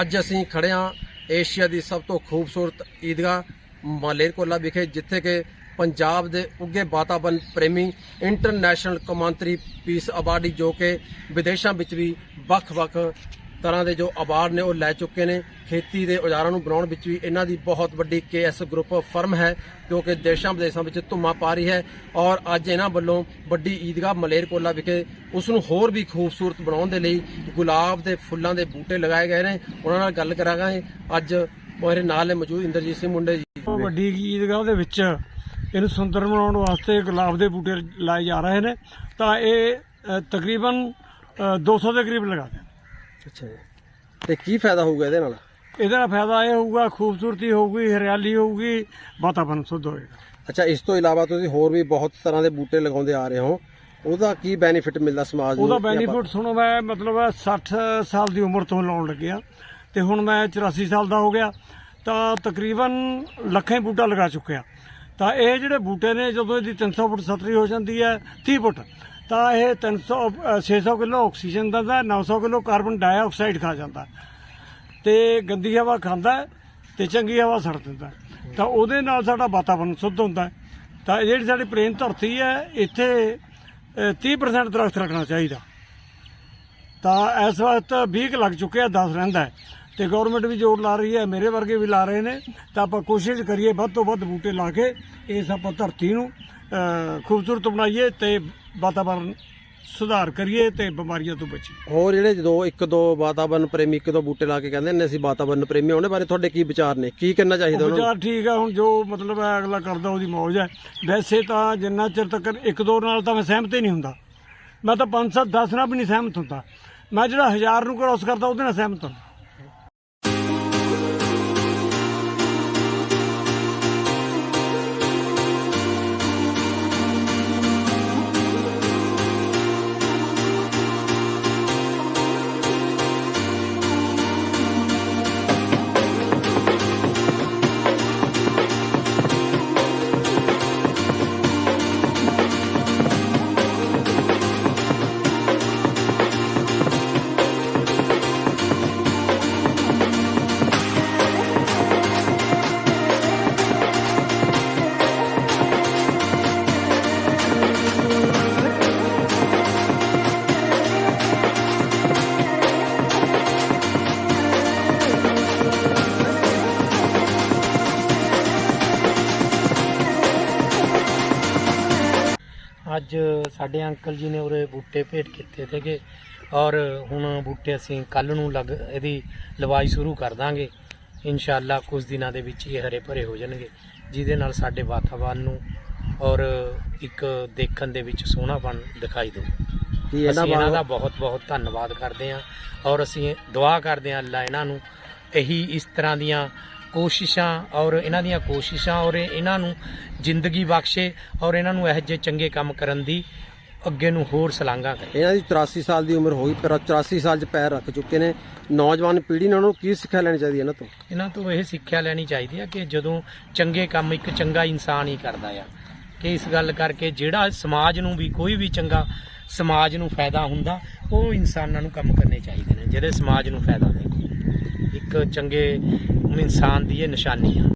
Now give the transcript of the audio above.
ਅੱਜ ਅਸੀਂ ਖੜੇ ਹਾਂ ਏਸ਼ੀਆ ਦੀ ਸਭ ਤੋਂ ਖੂਬਸੂਰਤ ਈਦਗਾਹ ਮਾਲੇਰਕੋਲਾ ਵਿਖੇ, ਜਿੱਥੇ ਕਿ ਪੰਜਾਬ ਦੇ ਉੱਗੇ ਵਾਤਾਵਰਣ ਪ੍ਰੇਮੀ ਇੰਟਰਨੈਸ਼ਨਲ ਕੌਮਾਂਤਰੀ ਪੀਸ ਅਵਾਰਡੀ ਜੋ ਕਿ ਵਿਦੇਸ਼ਾਂ ਵਿੱਚ ਵੀ ਵੱਖ-ਵੱਖ ਤਰ੍ਹਾਂ ਦੇ ਜੋ ਅਵਾਰਡ ਨੇ ਉਹ ਲੈ ਚੁੱਕੇ ਨੇ। ਖੇਤੀ ਦੇ ਔਜ਼ਾਰਾਂ ਨੂੰ ਬਣਾਉਣ ਵਿੱਚ ਵੀ ਇਹਨਾਂ ਦੀ ਬਹੁਤ ਵੱਡੀ ਕੇਐਸ ਗਰੁੱਪ ਫਰਮ ਹੈ ਜੋ ਕਿ ਦੇਸ਼ਾਂ ਵਿਦੇਸ਼ਾਂ ਵਿੱਚ ਧੁੰਮਾ ਪਾ ਰਹੀ ਹੈ ਔਰ ਅੱਜ ਇਹਨਾਂ ਵੱਲੋਂ ਵੱਡੀ ਈਦਗਾਹ ਮਲੇਰਕੋਲਾ ਵਿਖੇ ਉਸ ਨੂੰ ਹੋਰ ਵੀ ਖੂਬਸੂਰਤ ਬਣਾਉਣ ਦੇ ਲਈ ਗੁਲਾਬ ਦੇ ਫੁੱਲਾਂ ਦੇ ਬੂਟੇ ਲਗਾਏ ਗਏ ਨੇ। ਉਹਨਾਂ ਨਾਲ ਗੱਲ ਕਰਾਂਗੇ। ਅੱਜ ਮੇਰੇ ਨਾਲ ਨੇ ਮੌਜੂਦ ਇੰਦਰਜੀਤ ਸਿੰਘ ਮੁੰਡੇ ਜੀ। ਵੱਡੀ ਈਦਗਾਹ ਦੇ ਵਿੱਚ ਇਹਨੂੰ ਸੁੰਦਰ ਬਣਾਉਣ ਵਾਸਤੇ ਗੁਲਾਬ ਦੇ ਬੂਟੇ ਲਾਏ ਜਾ ਰਹੇ ਨੇ। ਤਾਂ ਇਹ ਤਕਰੀਬਨ ਅ, 200 ਦੇ ਕਰੀਬ ਲਗਾ ਦੇ ਅੱਛਾ ਜੀ। ਤੇ ਕੀ ਫਾਇਦਾ ਹੋਊਗਾ ਇਹਦੇ ਨਾਲ? ਇਹਦਾ ਨਾਲ ਫਾਇਦਾ ਇਹ ਹੋਊਗਾ ਖੂਬਸੂਰਤੀ ਹੋਊਗੀ ਹਰਿਆਲੀ ਹੋਊਗੀ ਵਾਤਾਵਰਣ ਸ਼ੁੱਧ ਹੋਏਗਾ। ਅੱਛਾ ਇਸ ਤੋਂ ਇਲਾਵਾ ਤੁਸੀਂ ਹੋਰ ਵੀ ਬਹੁਤ ਤਰ੍ਹਾਂ ਦੇ ਬੂਟੇ ਲਗਾਉਂਦੇ ਆ ਰਹੇ ਹੋ। ਉਹਦਾ ਕੀ ਬੈਨੀਫਿਟ ਮਿਲਦਾ ਸਮਾਜ ਨੂੰ? ਉਹਦਾ ਬੈਨੀਫਿਟ ਸੁਣੋ ਮੈਂ ਮਤਲਬ 60 ਸਾਲ ਦੀ ਉਮਰ ਤੋਂ ਲਾਉਣ ਲੱਗਿਆ। ਤੇ ਹੁਣ ਮੈਂ 84 ਸਾਲ ਦਾ ਹੋ ਗਿਆ। ਤਾਂ ਤਕਰੀਬਨ ਲੱਖਾਂ ਬੂਟਾ ਲਗਾ ਚੁੱਕਿਆ। ਤਾਂ ਇਹ ਜਿਹੜੇ ਬੂਟੇ ਨੇ ਜਦੋਂ ਇਹਦੀ 300 ਫੁੱਟ ਸਤਰੀ ਹੋ ਜਾਂਦੀ ਹੈ 30 ਫੁੱਟ ਤਾਂ ਇਹ 300 ਅ, 600 ਕਿਲੋ ਆਕਸੀਜਨ ਦਿੰਦਾ 900 ਕਿਲੋ ਕਾਰਬਨ ਡਾਈਆਕਸਾਈਡ ਖਾ ਜਾਂਦਾ ਤੇ ਗੰਦੀ ਹਵਾ ਖਾਂਦਾ ਹੈ ਤੇ ਚੰਗੀ ਹਵਾ ਛੱਡ ਦਿੰਦਾ ਹੈ। ਤਾਂ ਉਹਦੇ ਨਾਲ ਸਾਡਾ ਵਾਤਾਵਰਣ ਸ਼ੁੱਧ ਹੁੰਦਾ ਹੈ। ਤਾਂ ਇਹ ਜਿਹੜੀ ਸਾਡੀ ਪ੍ਰੇਮ ਧਰਤੀ ਹੈ ਇੱਥੇ ਅ, 30% ਦਰਖਤ ਰੱਖਣਾ ਚਾਹੀਦਾ ਤਾਂ ਇਸ ਵਕਤ 20 ਕੁ ਲੱਗ ਚੁੱਕੇ ਆ 10 ਰਹਿੰਦਾ ਹੈ ਤੇ ਗਵਰਨਮੈਂਟ ਵੀ ਜ਼ੋਰ ਲਾ ਰਹੀ ਹੈ ਮੇਰੇ ਵਰਗੇ ਵੀ ਲਾ ਰਹੇ ਨੇ ਤਾਂ ਆਪਾਂ ਕੋਸ਼ਿਸ਼ ਕਰੀਏ ਵੱਧ ਤੋਂ ਵੱਧ ਬੂਟੇ ਲਾ ਕੇ ਇਸ ਆਪਾਂ ਧਰਤੀ ਨੂੰ ਅ, ਖੂਬਸੂਰਤ ਬਣਾਈਏ ਤੇ ਵਾਤਾਵਰਣ ਸੁਧਾਰ ਕਰੀਏ ਤੇ ਬਿਮਾਰੀਆਂ ਤੋਂ ਬਚੀਏ। ਹੋਰ ਜਿਹੜੇ ਜਦੋਂ ਇੱਕ ਦੋ ਵਾਤਾਵਰਨ ਪ੍ਰੇਮੀ ਇੱਕ ਦੋ ਬੂਟੇ ਲਾ ਕੇ ਕਹਿੰਦੇ ਨੇ ਅਸੀਂ ਵਾਤਾਵਰਨ ਪ੍ਰੇਮੀ ਹਾਂ, ਉਹਦੇ ਬਾਰੇ ਤੁਹਾਡੇ ਕੀ ਵਿਚਾਰ ਨੇ? ਕੀ ਕਰਨਾ ਚਾਹੀਦਾ ਉਹਨਾਂ ਨੂੰ? ਵਿਚਾਰ ਠੀਕ ਆ ਹੁਣ ਜੋ ਮਤਲਬ ਹੈ ਅਗਲਾ ਕਰਦਾ ਉਹਦੀ ਮੌਜ ਹੈ ਵੈਸੇ ਤਾਂ ਜਿੰਨਾ ਚਿਰ ਤੱਕ ਇੱਕ ਦੋ ਨਾਲ ਤਾਂ ਮੈਂ ਸਹਿਮਤ ਹੀ ਨਹੀਂ ਹੁੰਦਾ। ਮੈਂ ਤਾਂ 5 7 10 ਨਾਲ ਵੀ ਨਹੀਂ ਸਹਿਮਤ ਹੁੰਦਾ। ਮੈਂ ਜਿਹੜਾ ਹਜ਼ਾਰ ਨੂੰ ਕ੍ਰੋਸ ਕਰਦਾ ਉਹਦੇ ਨਾਲ ਸਹਿਮਤ ਹਾਂ ਅੱਜ ਸਾਡੇ ਅੰਕਲ ਜੀ ਨੇ ਉਰੇ ਬੂਟੇ ਭੇਟ ਕੀਤੇ ਸੀਗੇ ਔਰ ਹੁਣ ਬੂਟੇ ਅਸੀਂ ਕੱਲ ਨੂੰ ਲੱਗ ਇਹਦੀ ਲਵਾਈ ਸ਼ੁਰੂ ਕਰ ਦਾਂਗੇ। ਇਨਸ਼ਾਅੱਲਾ ਕੁਝ ਦਿਨਾਂ ਦੇ ਵਿੱਚ ਇਹ ਹਰੇ ਭਰੇ ਹੋ ਜਾਣਗੇ ਜਿਹਦੇ ਨਾਲ ਸਾਡੇ ਵਾਤਾਵਰਨ ਨੂੰ ਔਰ ਇੱਕ ਦੇਖਣ ਦੇ ਵਿੱਚ ਸੋਹਣਾਪਨ ਦਿਖਾਈ ਇਹਨਾਂ ਅਸੀਂ ਇਹਨਾਂ ਦਾ ਬਹੁਤ ਬਹੁਤ ਧੰਨਵਾਦ ਕਰਦੇ ਹਾਂ ਔਰ ਅਸੀਂ ਦੁਆ ਕਰਦੇ ਹਾਂ ਅੱਲਾ ਇਹਨਾਂ ਨੂੰ ਇਹੀ ਇਸ ਤਰ੍ਹਾਂ ਦੀਆਂ ਕੋਸ਼ਿਸ਼ਾਂ ਔਰ ਇਹਨਾਂ ਦੀਆਂ ਕੋਸ਼ਿਸ਼ਾਂ ਔਰ ਇਹਨਾਂ ਨੂੰ ਜ਼ਿੰਦਗੀ ਬਖਸ਼ੇ ਔਰ ਇਹਨਾਂ ਨੂੰ ਇਹੋ ਜਿਹੇ ਚੰਗੇ ਕੰਮ ਕਰਨ ਦੀ ਅੱਗੇ ਨੂੰ ਹੋਰ ਸਲਾਂਘਾ ਕਰੇ। ਇਹਨਾਂ ਦੀ 84 ਸਾਲ ਦੀ ਉਮਰ ਹੋਈ ਪਰ 84 ਸਾਲ 'ਚ ਪੈਰ ਰੱਖ ਚੁੱਕੇ ਨੇ। ਨੌਜਵਾਨ ਪੀੜ੍ਹੀ ਨੇ ਉਹਨਾਂ ਨੂੰ ਕੀ ਸਿੱਖਿਆ ਲੈਣੀ ਚਾਹੀਦੀ ਹੈ ਇਹਨਾਂ ਤੋਂ? ਇਹਨਾਂ ਤੋਂ ਇਹ ਸਿੱਖਿਆ ਲੈਣੀ ਚਾਹੀਦੀ ਹੈ ਕਿ ਜਦੋਂ ਚੰਗੇ ਕੰਮ ਇੱਕ ਚੰਗਾ ਇਨਸਾਨ ਹੀ ਕਰਦਾ ਆ ਕਿ ਇਸ ਗੱਲ ਕਰਕੇ ਜਿਹੜਾ ਸਮਾਜ ਨੂੰ ਵੀ ਕੋਈ ਵੀ ਚੰਗਾ ਸਮਾਜ ਨੂੰ ਫਾਇਦਾ ਹੁੰਦਾ ਉਹ ਇਨਸਾਨਾਂ ਨੂੰ ਕੰਮ ਕਰਨੇ ਚਾਹੀਦੇ ਨੇ ਜਿਹੜੇ ਸਮਾਜ ਨੂੰ ਫਾਇਦਾ ਦੇ। ਇੱਕ ਚੰਗੇ ਇਨਸਾਨ ਦੀ ਇਹ ਨਿਸ਼ਾਨੀ ਆ।